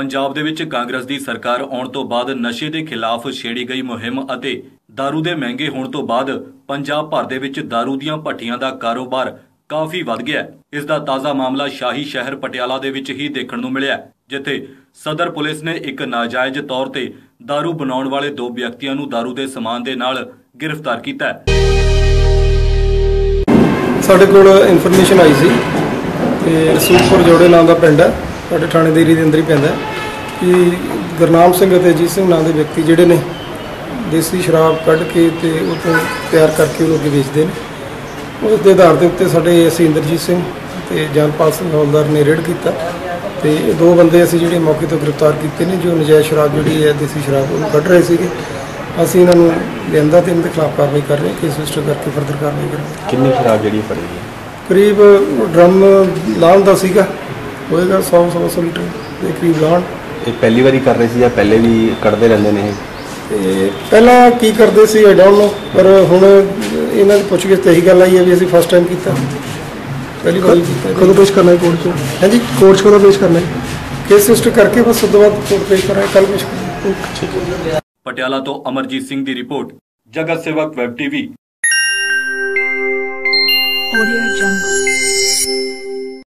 ਪੰਜਾਬ ਦੇ ਵਿੱਚ ਕਾਂਗਰਸ ਦੀ ਸਰਕਾਰ ਆਉਣ ਤੋਂ ਬਾਅਦ ਨਸ਼ੇ ਦੇ ਖਿਲਾਫ ਛੇੜੀ ਗਈ ਮੁਹਿੰਮ ਅਤੇ दारू ਦੇ ਮਹਿੰਗੇ ਹੋਣ ਤੋਂ ਬਾਅਦ ਪੰਜਾਬ ਭਰ ਦੇ ਵਿੱਚ दारू ਦੀਆਂ ਭੱਟੀਆਂ ਦਾ ਕਾਰੋਬਾਰ ਕਾਫੀ ਵੱਧ ਗਿਆ ਹੈ। ਇਸ ਦਾ ਤਾਜ਼ਾ ਮਾਮਲਾ ਸ਼ਾਹੀ ਸ਼ਹਿਰ ਪਟਿਆਲਾ ਦੇ ਵਿੱਚ ਹੀ ਦੇਖਣ ਨੂੰ ਮਿਲਿਆ ਹੈ, ਜਿੱਥੇ ਸਦਰ ਪੁਲਿਸ ਨੇ ਇੱਕ ਨਾਜਾਇਜ਼ ਤੌਰ ਤੇ दारू ਬਣਾਉਣ ਵਾਲੇ ਦੋ ਵਿਅਕਤੀਆਂ ਨੂੰ दारू ਦੇ ਸਮਾਨ ਦੇ ਨਾਲ ਗ੍ਰਿਫਤਾਰ ਕੀਤਾ ਹੈ ਸਾਡੇ ਕੋਲ ਇਨਫੋਰਮੇਸ਼ਨ ਆਈ ਸੀ ਤੇ ਰਸੂਲਪੁਰ ਜੋੜੇ ਨਾਮ ਦਾ ਪਿੰਡ ਹੈ ਸਾਡੇ ਥਾਣੇ ਦੇ ਏਰੀਏ ਦੇ ਅੰਦਰ ਹੀ ਪੈਂਦਾ ਹੈ, ਕਿ ਗੁਰਨਾਮ ਸਿੰਘ ਅਤੇ ਅਜੀਤ ਸਿੰਘ ਨਾਮ ਦੇ ਵਿਅਕਤੀ ਜਿਹੜੇ ਨੇ ਦੇਸੀ ਸ਼ਰਾਬ ਕੱਢ ਕੇ ਤੇ ਉਹ ਤੋਂ ਤਿਆਰ ਕਰਕੇ ਉਹ ਅੱਗੇ ਵੇਚਦੇ ਨੇ। ਉਸ ਦੇ ਆਧਾਰ ਦੇ ਉੱਤੇ ਸਾਡੇ ਅਸੀਂ ਇੰਦਰਜੀਤ ਸਿੰਘ ਤੇ ਜਨਪਾਲ ਸਿੰਘ ਹੌਲਦਾਰ ਨੇ ਰੇਡ ਕੀਤਾ ਤੇ ਇਹ ਦੋ ਬੰਦੇ ਅਸੀਂ ਜਿਹੜੇ ਮੌਕੇ ਤੋਂ ਗ੍ਰਿਫਤਾਰ ਕੀਤੇ ਨੇ ਜੋ ਨਜਾਇਜ਼ ਸ਼ਰਾਬ ਜਿਹੜੀ ਹੈ ਦੇਸੀ ਸ਼ਰਾਬ ਉਹ ਕੱਢ ਰਹੇ ਸੀਗੇ। ਅਸੀਂ ਇਹਨਾਂ ਨੂੰ ਲਿਆਂਦਾ ਤੇ ਇਹਨਾਂ ਦੇ ਖਿਲਾਫ ਕਾਰਵਾਈ ਕਰ ਰਹੇ ਕੇਸ ਰਜਿਸਟਰ ਕਰਕੇ ਫਰਦਰ ਕਾਰਵਾਈ ਕਰਾਂਗੇ ਕਿੰਨੀ ਸ਼ਰਾਬ ਜਿਹੜੀ ਫੜੀ ਹੈ? ਕਰੀਬ ਡਰਮ ਲਾਉਣ ਦਾ ਸੀਗਾ ਹੋਏਗਾ 100 100 ਲੀਟਰ ਦੇ ਕਰੀਬ ਲਾਉਣ ਇਹ ਪਹਿਲੀ ਵਾਰੀ ਕਰ ਰਹੇ ਸੀ ਜਾਂ ਪਹਿਲੇ ਵੀ ਕੱਢਦੇ ਰਹਿੰਦੇ ਨੇ ਇਹ? ਤੇ ਪਹਿਲਾਂ ਕੀ ਕਰਦੇ ਸੀ ਆਈ ਡੋਨਟ ਨੋ ਪਰ ਹੁਣ ਇਹਨਾਂ ਦੀ ਪੁੱਛਗਿੱਛ ਤੇ ਇਹੀ ਗੱਲ ਆਈ ਹੈ ਵੀ ਅਸੀਂ ਫਸਟ ਟਾਈਮ ਕੀਤਾ। ਪਹਿਲੀ ਵਾਰ ਕੀਤਾ ਕਦੋਂ ਪੇਸ਼ ਕਰਨਾ ਹੈ ਕੋਰਟ 'ਚ? ਹਾਂਜੀ ਕੋਰਟ 'ਚ ਕਦੋਂ ਪੇਸ਼ ਕਰਨਾ ਹੈ? ਕੇਸ ਰਜਿਸਟਰ ਕਰਕੇ ਬਸ ਉਸ ਤੋਂ ਬਾਅਦ ਕੋਰਟ ਪੇਸ਼ ਕਰਾਂਗੇ ਕੱਲ ਪੇਸ਼ ਪਟਿਆਲਾ ਤੋਂ ਅਮਰਜੀਤ ਸਿੰਘ ਦੀ ਰਿਪੋਰਟ ਜਗਤ ਸੇਵਕ ਵੈਬ ਟੀਵੀ। Audio Jungle.